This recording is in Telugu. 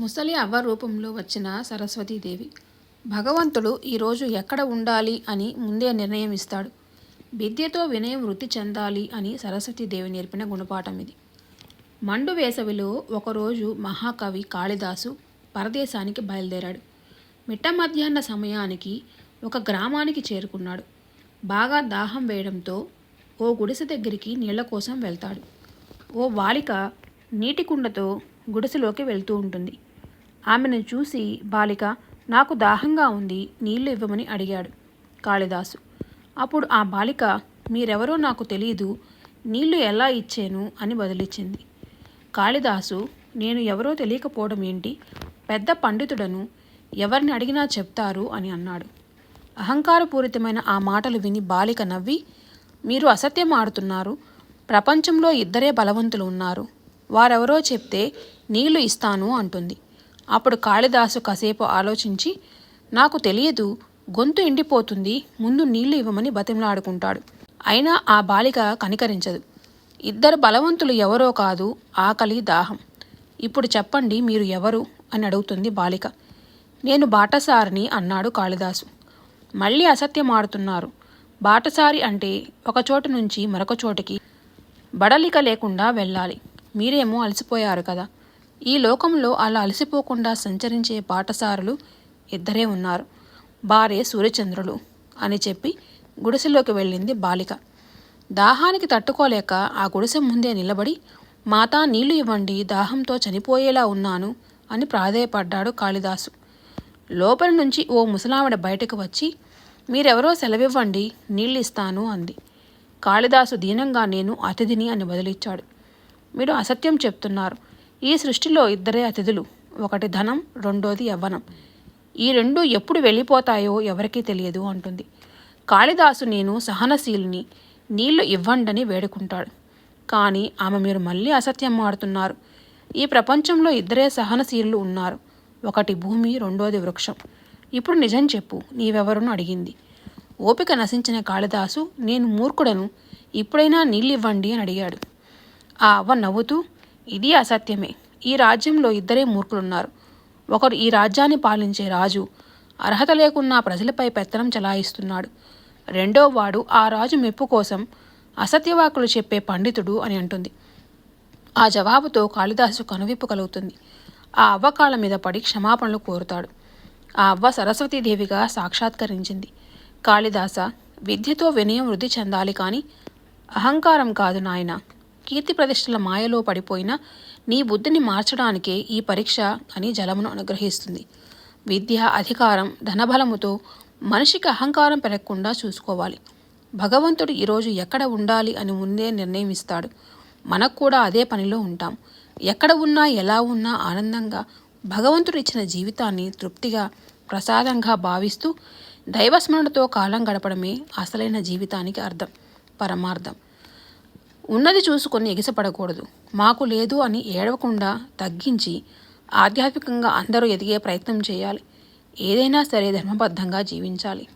ముసలి అవ్వ రూపంలో వచ్చిన సరస్వతీదేవి భగవంతుడు ఈరోజు ఎక్కడ ఉండాలి అని ముందే నిర్ణయం ఇస్తాడు విద్యతో వినయం వృద్ధి చెందాలి అని సరస్వతీదేవి నేర్పిన గుణపాఠం ఇది. మండు వేసవిలో ఒకరోజు మహాకవి కాళిదాసు పరదేశానికి బయలుదేరాడు. మిట్ట మధ్యాహ్న సమయానికి ఒక గ్రామానికి చేరుకున్నాడు. బాగా దాహం వేయడంతో ఓ గుడిసె దగ్గరికి నీళ్ళ కోసం వెళ్తాడు. ఓ బాలిక నీటి కుండతో గుడిసెలోకి వెళ్తూ ఉంటుంది. ఆమెను చూసి బాలిక నాకు దాహంగా ఉంది నీళ్ళు ఇవ్వమని అడిగాడు కాళిదాసు. అప్పుడు ఆ బాలిక మీరెవరో నాకు తెలియదు నీళ్ళు ఎలా ఇచ్చాను అని బదిలిచ్చింది కాళిదాసు నేను ఎవరో తెలియకపోవడం ఏంటి? పెద్ద పండితుడను ఎవరిని అడిగినా చెప్తారు అని అన్నాడు. అహంకారపూరితమైన ఆ మాటలు విని బాలిక నవ్వి మీరు అసత్యం ఆడుతున్నారు ప్రపంచంలో ఇద్దరే బలవంతులు ఉన్నారు వారెవరో చెప్తే నీళ్ళు ఇస్తాను అంటుంది. అప్పుడు కాళిదాసు కాసేపు ఆలోచించి నాకు తెలియదు గొంతు ఎండిపోతుంది ముందు నీళ్ళు ఇవ్వమని బతిమలాడుకుంటాడు. అయినా ఆ బాలిక కనికరించదు. ఇద్దరు బలవంతులు ఎవరో కాదు ఆకలి దాహం. ఇప్పుడు చెప్పండి మీరు ఎవరు అని అడుగుతుంది బాలిక. నేను బాటసారిని అన్నాడు కాళిదాసు. మళ్ళీ అసత్యమాడుతున్నారు. బాటసారి అంటే ఒక చోటు నుంచి మరొక చోటికి బడలిక లేకుండా వెళ్ళాలి. మీరేమో అలసిపోయారు కదా. ఈ లోకంలో అలా అలసిపోకుండా సంచరించే బాటసారులు ఇద్దరే ఉన్నారు. బారే సూర్యచంద్రులు అని చెప్పి గుడిసెలోకి వెళ్ళింది బాలిక. దాహానికి తట్టుకోలేక ఆ గుడిసె ముందే నిలబడి మాతా నీళ్ళు ఇవ్వండి దాహంతో చనిపోయేలా ఉన్నాను అని ప్రాధేయపడ్డాడు కాళిదాసు. లోపలి నుంచి ఓ ముసలావిడ బయటకు వచ్చి మీరెవరో సెలవివ్వండి నీళ్ళు ఇస్తాను అంది. కాళిదాసు దీనంగా నేను అతిథిని అని బదిలిచ్చాడు. మీరు అసత్యం చెప్తున్నారు. ఈ సృష్టిలో ఇద్దరే అతిథులు. ఒకటి ధనం రెండోది యవ్వనం. ఈ రెండు ఎప్పుడు వెళ్ళిపోతాయో ఎవరికీ తెలియదు అంటుంది. కాళిదాసు నేను సహనశీలిని నీళ్ళు ఇవ్వండని వేడుకుంటాడు. కానీ ఆమె మీరు మళ్ళీ అసత్యం ఆడుతున్నారు ఈ ప్రపంచంలో ఇద్దరే సహనశీలు ఉన్నారు. ఒకటి భూమి రెండోది వృక్షం. ఇప్పుడు నిజం చెప్పు నీవెవరును అడిగింది? ఓపిక నశించిన కాళిదాసు నేను మూర్ఖుడను ఇప్పుడైనా నీళ్ళివ్వండి అని అడిగాడు. ఆ అవ్వ నవ్వుతూ ఇది అసత్యమే. ఈ రాజ్యంలో ఇద్దరే మూర్ఖులున్నారు. ఒకరు ఈ రాజ్యాన్ని పాలించే రాజు అర్హత లేకున్నా ప్రజలపై పెత్తనం చలాయిస్తున్నాడు. రెండో వాడు ఆ రాజు మెప్పు కోసం అసత్యవాకులు చెప్పే పండితుడు అని అంటుంది. ఆ జవాబుతో కాళిదాసు కనువిప్పు కలుగుతుంది. ఆ అవ్వ కాళ్ళ మీద పడి క్షమాపణలు కోరుతాడు. ఆ అవ్వ సరస్వతీదేవిగా సాక్షాత్కరించింది. కాళిదాస విద్యతో వినయం వృద్ధి చెందాలి కానీ అహంకారం కాదు నాయన. కీర్తి ప్రతిష్టల మాయలో పడిపోయిన నీ బుద్ధిని మార్చడానికే ఈ పరీక్ష అని జలమును అనుగ్రహిస్తుంది. విద్య అధికారం ధనబలముతో మనిషికి అహంకారం పెరగకుండా చూసుకోవాలి. భగవంతుడు ఈరోజు ఎక్కడ ఉండాలి అని ముందే నిర్ణయమిస్తాడు. మనకు కూడా అదే పనిలో ఉంటాం. ఎక్కడ ఉన్నా ఎలా ఉన్నా ఆనందంగా భగవంతుడు ఇచ్చిన జీవితాన్ని తృప్తిగా ప్రసాదంగా భావిస్తూ దైవస్మరణతో కాలం గడపడమే అసలైన జీవితానికి అర్థం పరమార్థం. ఉన్నది చూసుకొని ఎగిసపడకూడదు. మాకు లేదు అని ఏడవకుండా తగ్గించి ఆధ్యాత్మికంగా అందరూ ఎదిగే ప్రయత్నం చేయాలి. ఏదైనా సరే ధర్మబద్ధంగా జీవించాలి.